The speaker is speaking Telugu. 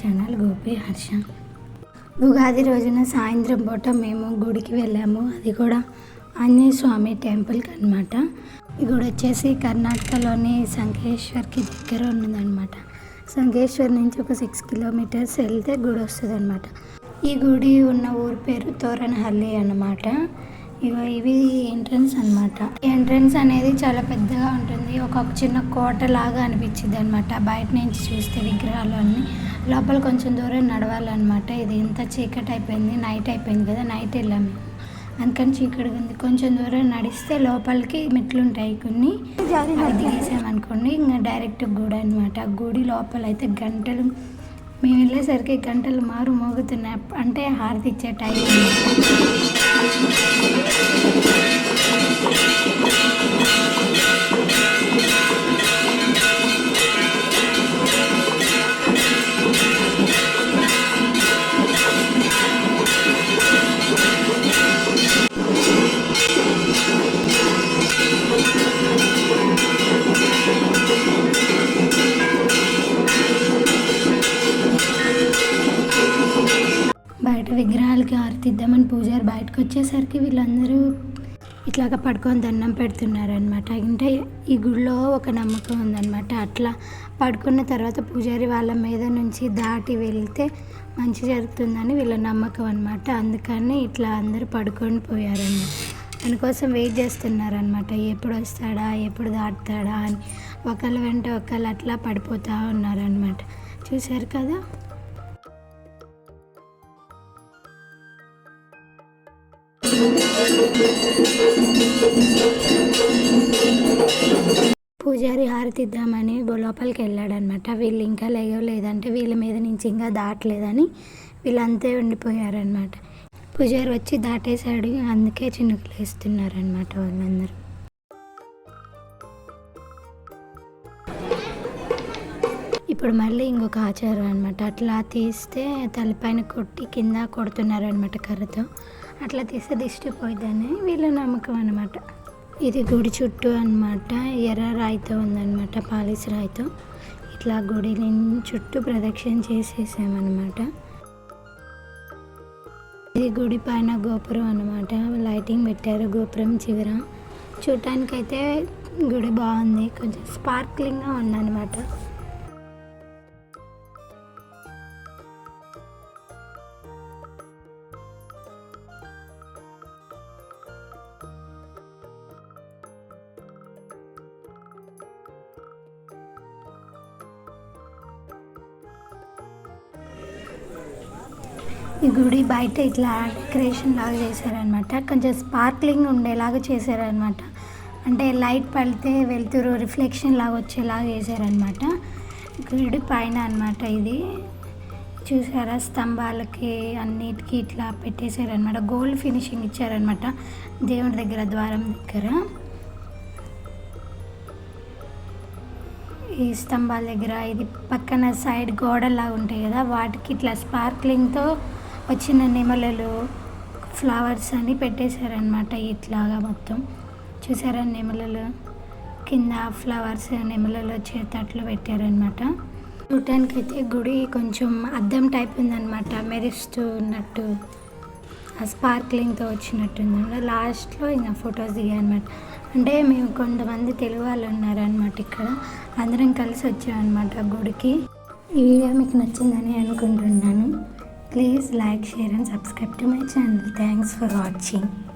ఛానల్ గోపి హర్ష. ఉగాది రోజున సాయంత్రం పూట మేము గుడికి వెళ్ళాము. అది కూడా ఆంజనేయ స్వామి టెంపుల్కి అనమాట ఈ గుడి వచ్చేసి కర్ణాటకలోని సంకేశ్వర్కి దగ్గర ఉన్నదనమాట సంకేశ్వర్ నుంచి ఒక సిక్స్ కిలోమీటర్స్ వెళ్తే గుడి వస్తుంది అనమాట ఈ గుడి ఉన్న ఊరి పేరు తోరణహల్లి అన్నమాట. ఇవి ఎంట్రన్స్ అనమాట ఎంట్రన్స్ అనేది చాలా పెద్దగా ఉంటుంది. ఒక చిన్న కోట లాగా అనిపించింది అనమాట బయట నుంచి చూస్తే విగ్రహాలు అన్నీ లోపల కొంచెం దూరం నడవాలన్నమాట. ఇది ఎంత చీకటి అయిపోయింది నైట్ అయిపోయింది కదా నైట్ వెళ్ళాము. అందుకని చీకటి ఉంది. కొంచెం దూరం నడిస్తే లోపలికి మెట్లు ఉంటాయి కొన్ని. అది దిగేసామనుకోండి ఇంకా డైరెక్ట్ గుడి అనమాట గుడి లోపల అయితే గంటలు మేము వెళ్ళేసరికి గంటలు మారు మోగుతున్నాయి. అంటే హారతి ఇచ్చే టైం. విగ్రహాలకి ఆరతిద్దామని పూజారి బయటకు వచ్చేసరికి వీళ్ళందరూ ఇట్లాగా పడుకొని దండం పెడుతున్నారనమాట అంటే ఈ గుడిలో ఒక నమ్మకం ఉందన్నమాట. అట్లా పడుకున్న తర్వాత పూజారి వాళ్ళ మీద నుంచి దాటి వెళ్తే మంచి జరుగుతుందని వీళ్ళ నమ్మకం అనమాట అందుకని ఇట్లా అందరూ పడుకొని పోయారన్నమాట. దానికోసం వెయిట్ చేస్తున్నారనమాట ఎప్పుడు వస్తాడా ఎప్పుడు దాటుతాడా అని. ఒకళ్ళ వెంట ఒకళ్ళు అట్లా పడిపోతూ ఉన్నారనమాట చూశారు కదా? పూజారి హారతిద్దామని లోపలికి వెళ్ళాడనమాట వీళ్ళు ఇంకా లేదంటే వీళ్ళ మీద నుంచి ఇంకా దాటలేదని వీళ్ళంతే ఉండిపోయారనమాట పూజారి వచ్చి దాటేశాడు. అందుకే చినుకులు వేస్తున్నారనమాట వాళ్ళందరూ. ఇప్పుడు మళ్ళీ ఇంకొక ఆచారం అనమాట అట్లా తీస్తే తలపైన కొట్టి కింద కొడుతున్నారనమాట కర్రతో. అట్లా తీస్తే దిష్టి పోయిద్దని వీళ్ళ నమ్మకం అనమాట ఇది గుడి చుట్టూ అనమాట ఎర్ర రాయితో ఉందన్నమాట పాలిస్ రాయితో. ఇట్లా గుడి చుట్టూ ప్రదక్షిణ చేసేసామన్నమాట. ఇది గుడి పైన గోపురం అనమాట లైటింగ్ పెట్టారు గోపురం చివర. చూడటానికైతే గుడి బాగుంది కొంచెం స్పార్క్లింగ్గా ఉందన్నమాట. ఈ గుడి బయట ఇట్లా డెకరేషన్ లాగా చేశారనమాట కొంచెం స్పార్క్లింగ్ ఉండేలాగా చేశారనమాట అంటే లైట్ పడితే వెళ్తురు రిఫ్లెక్షన్ లాగా వచ్చేలాగా చేశారనమాట గుడి పైన అనమాట ఇది. చూసారా స్తంభాలకి అన్నిటికీ ఇట్లా పెట్టేశారనమాట గోల్డ్ ఫినిషింగ్ ఇచ్చారనమాట దేవుడి దగ్గర ద్వారం దగ్గర. ఈ స్తంభాల దగ్గర ఇది పక్కన సైడ్ గోడలాగా ఉంటాయి కదా వాటికి ఇట్లా స్పార్క్లింగ్తో వచ్చిన నెమలలు ఫ్లవర్స్ అని పెట్టేశారనమాట ఇట్లాగా మొత్తం. చూసారా నెమలలు? కింద ఫ్లవర్స్ నెమలలో వచ్చేటట్లు పెట్టారనమాట చూడటానికి అయితే గుడి కొంచెం అద్దం టైప్ ఉందన్నమాట మెరుస్తూ ఉన్నట్టు ఆ స్పార్క్లింగ్తో వచ్చినట్టుంది. లాస్ట్లో ఇంకా ఫొటోస్ దిగాయనమాట అంటే మేము కొంతమంది తెలుగు వాళ్ళు ఉన్నారనమాట ఇక్కడ. అందరం కలిసి వచ్చామన్నమాట గుడికి. ఈ వీడియో మీకు నచ్చిందని అనుకుంటున్నాను. Please like, share and subscribe to my channel. Thanks for watching.